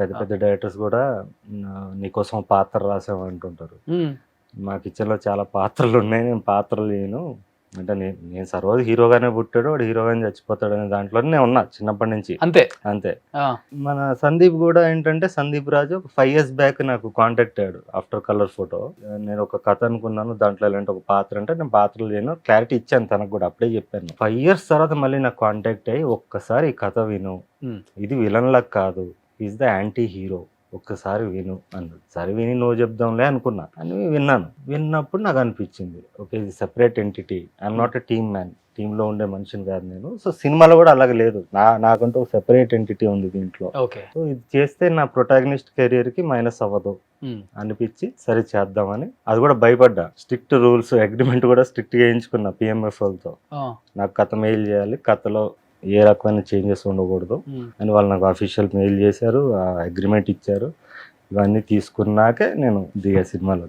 పెద్ద పెద్ద డైరెక్టర్స్ కూడా "నా- నీకోసం పాత్ర రాసాం అంటుంటారు. మా కిచెన్లో చాలా పాత్రలు ఉన్నాయి నేను పాత్రలు లేను. అంటే నేను నేను సర్వోజు హీరోగానే పుట్టాడు వాడు హీరోగానే చచ్చిపోతాడు అనే దాంట్లోనే నేను ఉన్నా చిన్నప్పటి నుంచి. అంతే? అంతే. మన సందీప్ కూడా ఏంటంటే సందీప్ రాజు ఒక ఫైవ్ ఇయర్స్ బ్యాక్ నాకు కాంటాక్ట్ అయ్యాడు ఆఫ్టర్ కలర్ ఫోటో. నేను ఒక కథ అనుకున్నాను దాంట్లో ఇలాంటి ఒక పాత్ర అంటే నేను పాత్రలు లేను క్లారిటీ ఇచ్చాను తనకు కూడా అప్పుడే చెప్పాను. ఫైవ్ ఇయర్స్ తర్వాత మళ్ళీ నాకు కాంటాక్ట్ అయ్యి ఒక్కసారి ఈ కథ విను. ఇది విలన్ లాగా కాదు. ఈజ్ ద యాంటీ హీరో ఒక్కసారి విను అన్నాడు. సరే విని నో చెప్దాంలే అనుకున్నా. అని విన్నాను. విన్నప్పుడు నాకు అనిపించింది. ఓకే ఇది separate entity I'm not a team man టీంలో ఉండే మనిషిని కాదు నేను. సో సినిమాలో కూడా అలాగే లేదు. నా నాకంటూ ఒక సెపరేట్ ఎంటిటీ ఉంది దీంట్లో. సో ఇది చేస్తే నా ప్రొటాగనిస్ట్ కెరియర్కి మైనస్ అవ్వదు ఉమ్, అనిపించి సరే చేద్దామని. అది కూడా భయపడ్డా. స్ట్రిక్ట్ రూల్స్ అగ్రిమెంట్ కూడా స్ట్రిక్ట్ వేయించుకున్నా పిఎంఎఫ్ వాళ్ళతో ఆ, నాకు కథ మెయిల్ చేయాలి. కథలో ఏ రకమైన చేంజెస్ ఉండకూడదు. అని వాళ్ళు నాకు అఫీషియల్ మెయిల్ చేశారు అగ్రిమెంట్ ఇచ్చారు. ఇవన్నీ తీసుకున్నాకే నేను దిగా సినిమాలో